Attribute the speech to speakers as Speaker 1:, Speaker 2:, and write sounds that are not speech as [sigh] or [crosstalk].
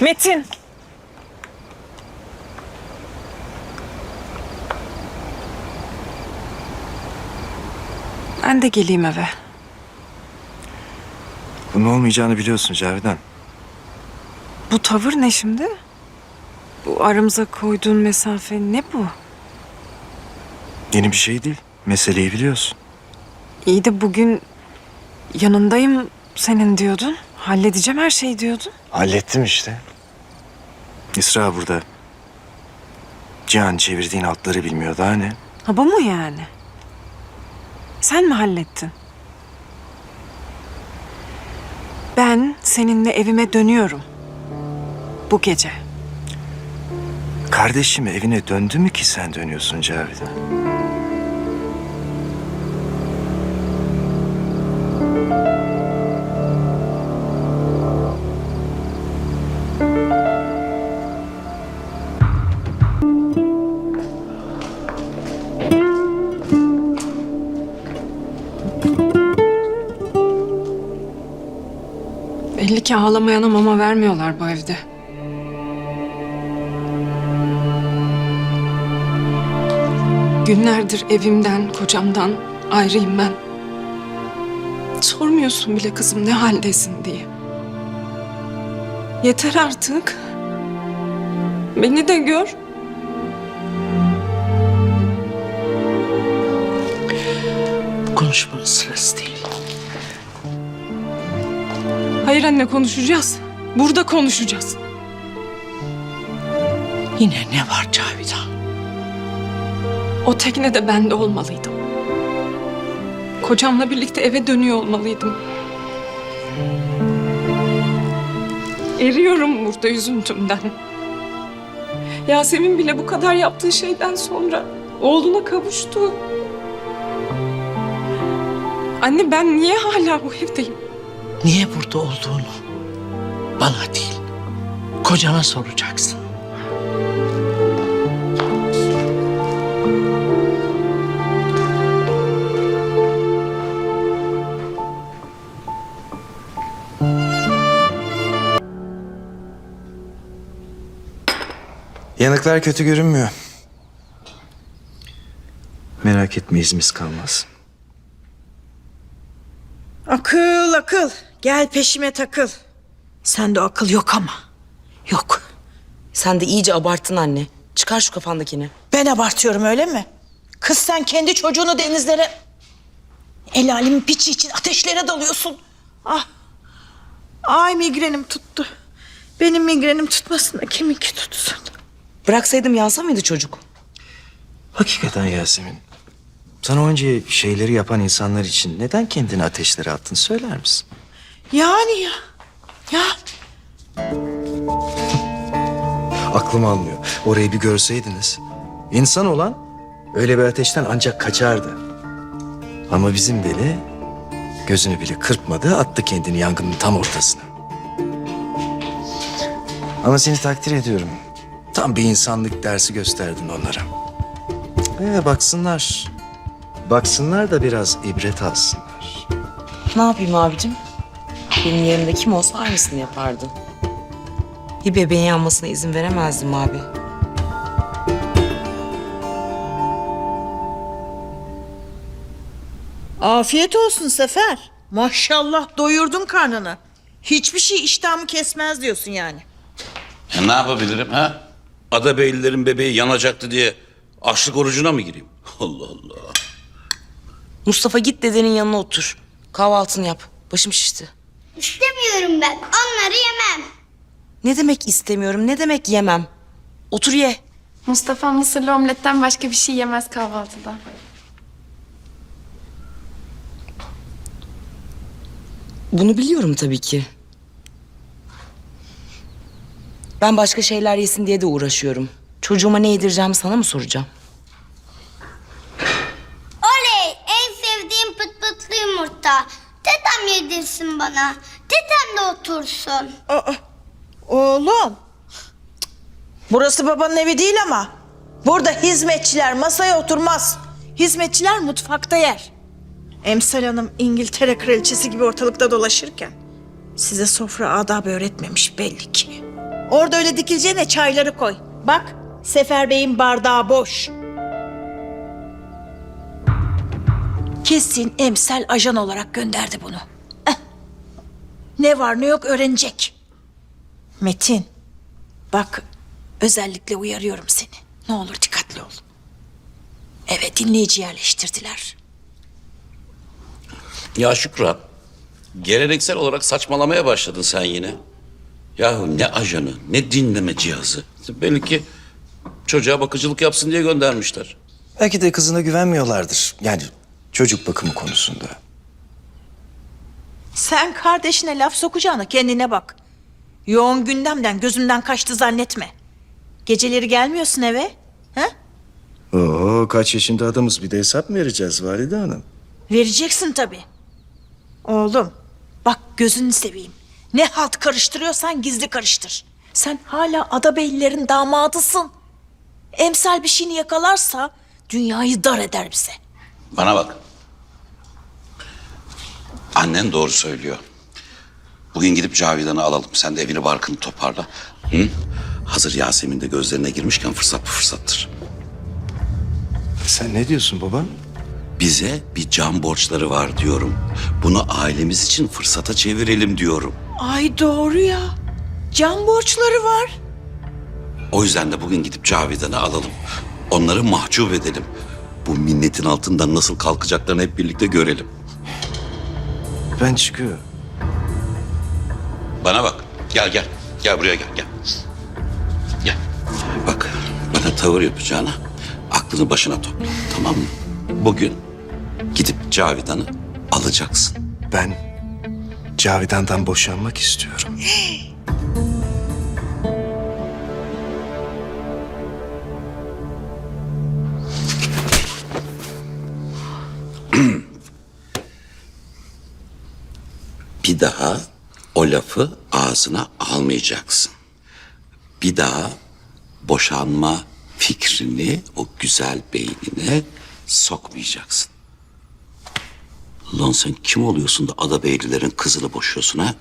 Speaker 1: Metin. Ben de geleyim eve.
Speaker 2: Bunun olmayacağını biliyorsun Cavidan.
Speaker 1: Bu tavır ne şimdi? Bu aramıza koyduğun mesafe ne bu?
Speaker 2: Yeni bir şey değil. Meseleyi biliyorsun.
Speaker 1: İyi de bugün yanındayım senin diyordun. Halledeceğim her şeyi diyordun.
Speaker 2: Hallettim işte. İsra burada. Cihan çevirdiğin altları bilmiyor daha ne?
Speaker 1: Ha bu mu yani? Sen mi hallettin? Ben seninle evime dönüyorum. Bu gece.
Speaker 2: Kardeşim evine döndü mü ki sen dönüyorsun Cavidan?
Speaker 1: Belli ki ağlamayana mama vermiyorlar bu evde. Günlerdir evimden, kocamdan ayrıyım ben. Sormuyorsun bile kızım ne haldesin diye. Yeter artık. Beni de gör.
Speaker 3: Bu konuşmanın sırası değil.
Speaker 1: Hayır anne konuşacağız. Burada konuşacağız.
Speaker 3: Yine ne var Cavidan?
Speaker 1: O teknede ben de olmalıydım. Kocamla birlikte eve dönüyor olmalıydım. Eriyorum burada üzüntümden. Yasemin bile bu kadar yaptığı şeyden sonra oğluna kavuştu. Anne ben niye hala bu evdeyim?
Speaker 3: Niye burada olduğunu bana değil, kocana soracaksın.
Speaker 2: Yanıklar kötü görünmüyor. Merak etme izimiz kalmaz.
Speaker 4: Akıl akıl. Gel peşime takıl. Sende akıl yok ama. Yok.
Speaker 5: Sen de iyice abarttın anne. Çıkar şu kafandakini.
Speaker 4: Ben abartıyorum öyle mi? Kız sen kendi çocuğunu denizlere... El alemin piçi için ateşlere dalıyorsun. Ah. Ay migrenim tuttu. Benim migrenim tutmasın da kiminki tutsun.
Speaker 5: Bıraksaydım yansa mıydı çocuk?
Speaker 2: Hakikaten Yasemin. Sana önce şeyleri yapan insanlar için neden kendini ateşlere attın söyler misin?
Speaker 4: Yani ya. Ya
Speaker 2: Aklım almıyor. Orayı bir görseydiniz. İnsan olan öyle bir ateşten ancak kaçardı. Ama bizim deli gözünü bile kırpmadı attı kendini yangının tam ortasına. Ama seni takdir ediyorum. Tam bir insanlık dersi gösterdin onlara. Ee, baksınlar. Baksınlar da biraz ibret alsınlar.
Speaker 5: Ne yapayım abicim? Benim yerimde kim olsa aynısını yapardı. Bir bebeğin yanmasına izin veremezdim abi.
Speaker 4: afiyet olsun Sefer. Maşallah doyurdun karnını. Hiçbir şey iştahımı kesmez diyorsun yani.
Speaker 6: E ne yapabilirim ha? Adabeylilerin bebeği yanacaktı diye açlık orucuna mı gireyim? [laughs] Allah Allah.
Speaker 5: Mustafa git dedenin yanına otur. Kahvaltını yap. Başım şişti.
Speaker 7: İstemiyorum ben. Onları yemem.
Speaker 5: Ne demek istemiyorum, ne demek yemem? Otur ye.
Speaker 8: Mustafa mısırlı omletten başka bir şey yemez kahvaltıda.
Speaker 5: Bunu biliyorum tabii ki. Ben başka şeyler yesin diye de uğraşıyorum. Çocuğuma ne yedireceğimi sana mı soracağım?
Speaker 7: Oley! En sevdiğim pıt pıtlı yumurta. Dedem yedirsin bana. Dedem de otursun.
Speaker 4: Aa, oğlum. Burası babanın evi değil ama. Burada hizmetçiler masaya oturmaz. Hizmetçiler mutfakta yer. Emsal Hanım İngiltere kraliçesi gibi ortalıkta dolaşırken size sofra adabı öğretmemiş belli ki. Orada öyle dikileceğine çayları koy. Bak Sefer Bey'in bardağı boş. Kesin emsal ajan olarak gönderdi bunu. Ne var ne yok öğrenecek. Metin, bak özellikle uyarıyorum seni. Ne olur dikkatli ol. Evet dinleyici yerleştirdiler.
Speaker 6: Ya Şükran, geleneksel olarak saçmalamaya başladın sen yine. Yahu ne ajanı, ne dinleme cihazı. Belli ki çocuğa bakıcılık yapsın diye göndermişler.
Speaker 2: Belki de kızına güvenmiyorlardır. Yani çocuk bakımı konusunda.
Speaker 4: Sen kardeşine laf sokacağına kendine bak. Yoğun gündemden gözümden kaçtı zannetme. Geceleri gelmiyorsun eve. Ha?
Speaker 2: Oo kaç yaşında adamız bir de hesap mı vereceğiz Valide Hanım?
Speaker 4: Vereceksin tabii. Oğlum bak gözünü seveyim. Ne halt karıştırıyorsan gizli karıştır. Sen hala Adabeylilerin damadısın. Emsal bir şeyini yakalarsa dünyayı dar eder bize.
Speaker 6: Bana bak. Annen doğru söylüyor. Bugün gidip Cavidan'ı alalım. Sen de evini barkını toparla. Hı? Hazır Yasemin de gözlerine girmişken fırsat bu fırsattır.
Speaker 2: Sen ne diyorsun baba?
Speaker 6: Bize bir can borçları var diyorum. Bunu ailemiz için fırsata çevirelim diyorum.
Speaker 4: Ay doğru ya. Can borçları var.
Speaker 6: O yüzden de bugün gidip Cavidan'ı alalım. Onları mahcup edelim. Bu minnetin altından nasıl kalkacaklarını hep birlikte görelim.
Speaker 2: Ben çıkıyorum.
Speaker 6: Bana bak. Gel gel. Gel buraya gel gel. Gel. Bak bana tavır yapacağına aklını başına topla. Tamam mı? Bugün gidip Cavidan'ı alacaksın.
Speaker 2: Ben Cavidan'dan boşanmak istiyorum. [gasps]
Speaker 6: Bir daha o lafı ağzına almayacaksın. Bir daha boşanma fikrini o güzel beynine sokmayacaksın. Lan sen kim oluyorsun da Adabeylilerin kızını boşuyorsun ha?